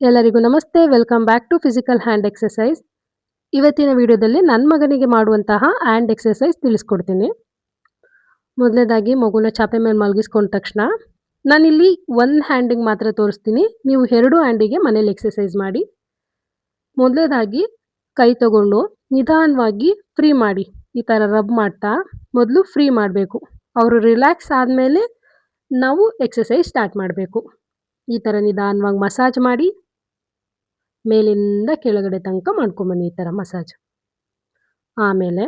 ಎಲ್ಲರಿಗೂ ನಮಸ್ತೆ. Welcome back to physical hand exercise ಇವತ್ತಿನ ವಿಡಿಯೋದಲ್ಲಿ ನನ್ನ ಮಗನಿಗೆ ಮಾಡುವಂತಹ ಹ್ಯಾಂಡ್ ಎಕ್ಸಸೈಸ್ ತಿಳಿಸ್ಕೊಡ್ತೀನಿ. ಮೊದಲನೇದಾಗಿ ಮಗುನ ಚಾಪೆ ಮೇಲೆ ಮಲಗಿಸ್ಕೊಂಡ ತಕ್ಷಣ ನಾನಿಲ್ಲಿ ಒಂದು ಹ್ಯಾಂಡಿಗೆ ಮಾತ್ರ ತೋರಿಸ್ತೀನಿ. ನೀವು ಎರಡು ಹ್ಯಾಂಡಿಗೆ ಮನೇಲಿ ಎಕ್ಸಸೈಸ್ ಮಾಡಿ. ಮೊದಲನೇದಾಗಿ ಕೈ ತಗೊಂಡು ನಿಧಾನವಾಗಿ ಫ್ರೀ ಮಾಡಿ. ಈ ಥರ ರಬ್ ಮಾಡ್ತಾ ಮೊದಲು ಫ್ರೀ ಮಾಡಬೇಕು. ಅವರು ರಿಲ್ಯಾಕ್ಸ್ ಆದಮೇಲೆ ನಾವು ಎಕ್ಸಸೈಸ್ ಸ್ಟಾರ್ಟ್ ಮಾಡಬೇಕು. ಈ ಥರ ನಿಧಾನವಾಗಿ ಮಸಾಜ್ ಮಾಡಿ ಮೇಲಿಂದ ಕೆಳಗಡೆ ತನಕ ಮಾಡ್ಕೊಂಬನ್ನಿ ಈ ಥರ ಮಸಾಜ್. ಆಮೇಲೆ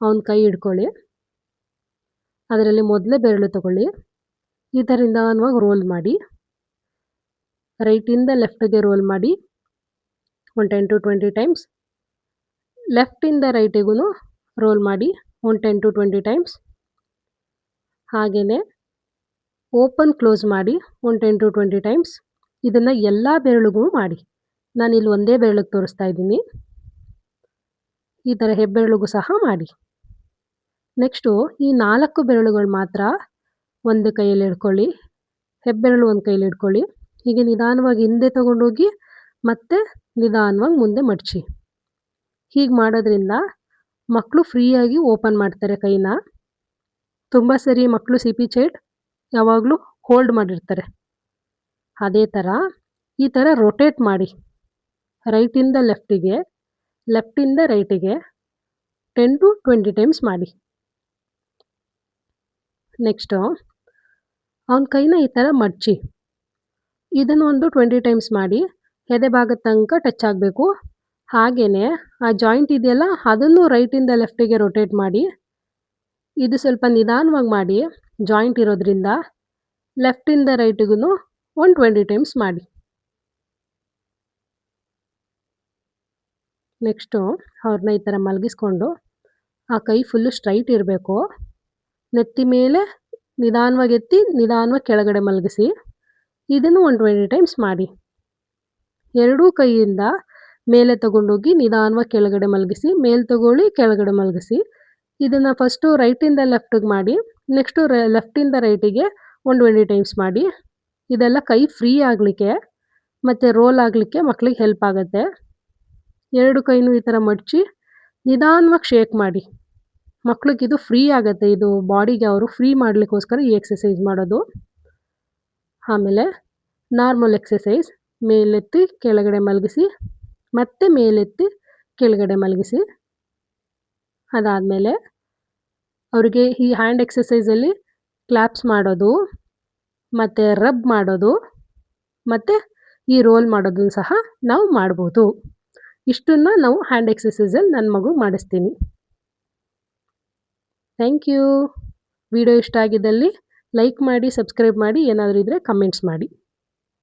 ಅವನ ಕೈ ಹಿಡ್ಕೊಳ್ಳಿ. ಅದರಲ್ಲಿ ಮೊದಲೇ ಬೆರಳು ತಗೊಳ್ಳಿ. ಈ ಥರ ನಿಧಾನವಾಗಿ ರೋಲ್ ಮಾಡಿ. ರೈಟಿಂದ ಲೆಫ್ಟಿಗೆ ರೋಲ್ ಮಾಡಿ. One ten to twenty times. ಲೆಫ್ಟಿಂದ ರೈಟಿಗೂ ರೋಲ್ ಮಾಡಿ. One ten to twenty times. ಹಾಗೆಯೇ ಓಪನ್ ಕ್ಲೋಸ್ ಮಾಡಿ. One ten to twenty times. ಇದನ್ನು ಎಲ್ಲ ಬೆರಳುಗೂ ಮಾಡಿ. ನಾನಿಲ್ಲಿ ಒಂದೇ ಬೆರಳಿಗೆ ತೋರಿಸ್ತಾ ಇದ್ದೀನಿ. ಈ ಥರ ಹೆಬ್ಬೆರಳಿಗೂ ಸಹ ಮಾಡಿ. ನೆಕ್ಸ್ಟು ಈ ನಾಲ್ಕು ಬೆರಳುಗಳು ಮಾತ್ರ ಒಂದು ಕೈಯಲ್ಲಿ ಹಿಡ್ಕೊಳ್ಳಿ. ಹೆಬ್ಬೆರಳು ಒಂದು ಕೈಯಲ್ಲಿ ಹಿಡ್ಕೊಳ್ಳಿ. ಹೀಗೆ ನಿಧಾನವಾಗಿ ಹಿಂದೆ ತಗೊಂಡೋಗಿ ಮತ್ತೆ ನಿಧಾನವಾಗಿ ಮುಂದೆ ಮಡಚಿ. ಹೀಗೆ ಮಾಡೋದ್ರಿಂದ ಮಕ್ಕಳು ಫ್ರೀಯಾಗಿ ಓಪನ್ ಮಾಡ್ತಾರೆ ಕೈನ. ತುಂಬ ಸರಿ ಮಕ್ಕಳು ಸಿ ಪಿ ಚೈಡ್ ಯಾವಾಗಲೂ ಹೋಲ್ಡ್ ಮಾಡಿರ್ತಾರೆ. ಅದೇ ಥರ ಈ ಥರ ರೊಟೇಟ್ ಮಾಡಿ. ರೈಟಿಂದ ಲೆಫ್ಟಿಗೆ ಲೆಫ್ಟಿಂದ ರೈಟಿಗೆ ಟೆನ್ ಟು ಟ್ವೆಂಟಿ ಟೈಮ್ಸ್ ಮಾಡಿ. ನೆಕ್ಸ್ಟು ಅವನ ಕೈನ ಈ ಥರ ಮಡಚಿ. ಇದನ್ನು ಒಂದು ಟ್ವೆಂಟಿ ಟೈಮ್ಸ್ ಮಾಡಿ, ಎದೆ ಭಾಗದ ತನಕ ಟಚ್ ಆಗಬೇಕು. ಹಾಗೆಯೇ ಆ ಜಾಯಿಂಟ್ ಇದೆಯಲ್ಲ, ಅದನ್ನು ರೈಟಿಂದ ಲೆಫ್ಟಿಗೆ ರೊಟೇಟ್ ಮಾಡಿ. ಇದು ಸ್ವಲ್ಪ ನಿಧಾನವಾಗಿ ಮಾಡಿ ಜಾಯಿಂಟ್ ಇರೋದ್ರಿಂದ ಲೆಫ್ಟಿಂದ ರೈಟಿಗೂ ಒಂದು ಟ್ವೆಂಟಿ ಟೈಮ್ಸ್ ಮಾಡಿ. ನೆಕ್ಸ್ಟು ಅವ್ರನ್ನ ಈ ಥರ ಮಲಗಿಸ್ಕೊಂಡು ಆ ಕೈ ಫುಲ್ಲು ಸ್ಟ್ರೈಟ್ ಇರಬೇಕು. ನೆತ್ತಿ ಮೇಲೆ ನಿಧಾನವಾಗಿ ಎತ್ತಿ ನಿಧಾನವಾಗಿ ಕೆಳಗಡೆ ಮಲಗಿಸಿ. ಇದನ್ನು ಒಂದು ಟ್ವೆಂಟಿ ಟೈಮ್ಸ್ ಮಾಡಿ. ಎರಡೂ ಕೈಯಿಂದ ಮೇಲೆ ತಗೊಂಡೋಗಿ ನಿಧಾನವಾಗಿ ಕೆಳಗಡೆ ಮಲಗಿಸಿ, ಮೇಲೆ ತಗೊಳ್ಳಿ, ಕೆಳಗಡೆ ಮಲಗಿಸಿ. ಇದನ್ನು ಫಸ್ಟು ರೈಟಿಂದ ಲೆಫ್ಟಿಗೆ ಮಾಡಿ ನೆಕ್ಸ್ಟು ಲೆಫ್ಟಿಂದ ರೈಟಿಗೆ ಒಂದು ಟ್ವೆಂಟಿ ಟೈಮ್ಸ್ ಮಾಡಿ. ಇದೆಲ್ಲ ಕೈ ಫ್ರೀ ಆಗಲಿಕ್ಕೆ, ಮತ್ತು ರೋಲ್ ಆಗಲಿಕ್ಕೆ ಮಕ್ಕಳಿಗೆ ಹೆಲ್ಪ್ ಆಗುತ್ತೆ. ಎರಡು ಕೈನೂ ಈ ಥರ ಮಡಚಿ ನಿಧಾನವಾಗಿ ಶೇಕ್ ಮಾಡಿ. ಮಕ್ಳಿಗೆ ಇದು ಫ್ರೀ ಆಗುತ್ತೆ, ಇದು ಬಾಡಿಗೆ ಅವರು ಫ್ರೀ ಮಾಡಲಿಕ್ಕೋಸ್ಕರ ಈ ಎಕ್ಸಸೈಸ್ ಮಾಡೋದು. ಆಮೇಲೆ ನಾರ್ಮಲ್ ಎಕ್ಸಸೈಸ್ ಮೇಲೆತ್ತಿ ಕೆಳಗಡೆ ಮಲಗಿಸಿ, ಮತ್ತೆ ಮೇಲೆತ್ತಿ ಕೆಳಗಡೆ ಮಲಗಿಸಿ. ಅದಾದಮೇಲೆ ಅವರಿಗೆ ಈ ಹ್ಯಾಂಡ್ ಎಕ್ಸಸೈಸಲ್ಲಿ ಕ್ಲಾಪ್ಸ್ ಮಾಡೋದು, ಮತ್ತು ರಬ್ ಮಾಡೋದು, ಮತ್ತು ಈ ರೋಲ್ ಮಾಡೋದನ್ನು ಸಹ ನಾವು ಮಾಡ್ಬೋದು. ಇಷ್ಟನ್ನು ನಾವು ಹ್ಯಾಂಡ್ ಎಕ್ಸಸೈಸಲ್ಲಿ ನನ್ನ ಮಗು ಮಾಡಿಸ್ತೀನಿ. ಥ್ಯಾಂಕ್ ಯು ವಿಡಿಯೋ ಇಷ್ಟ ಆಗಿದ್ದಲ್ಲಿ ಲೈಕ್ ಮಾಡಿ ಸಬ್ಸ್ಕ್ರೈಬ್ ಮಾಡಿ, ಏನಾದರೂ ಇದ್ದರೆ ಕಮೆಂಟ್ಸ್ ಮಾಡಿ.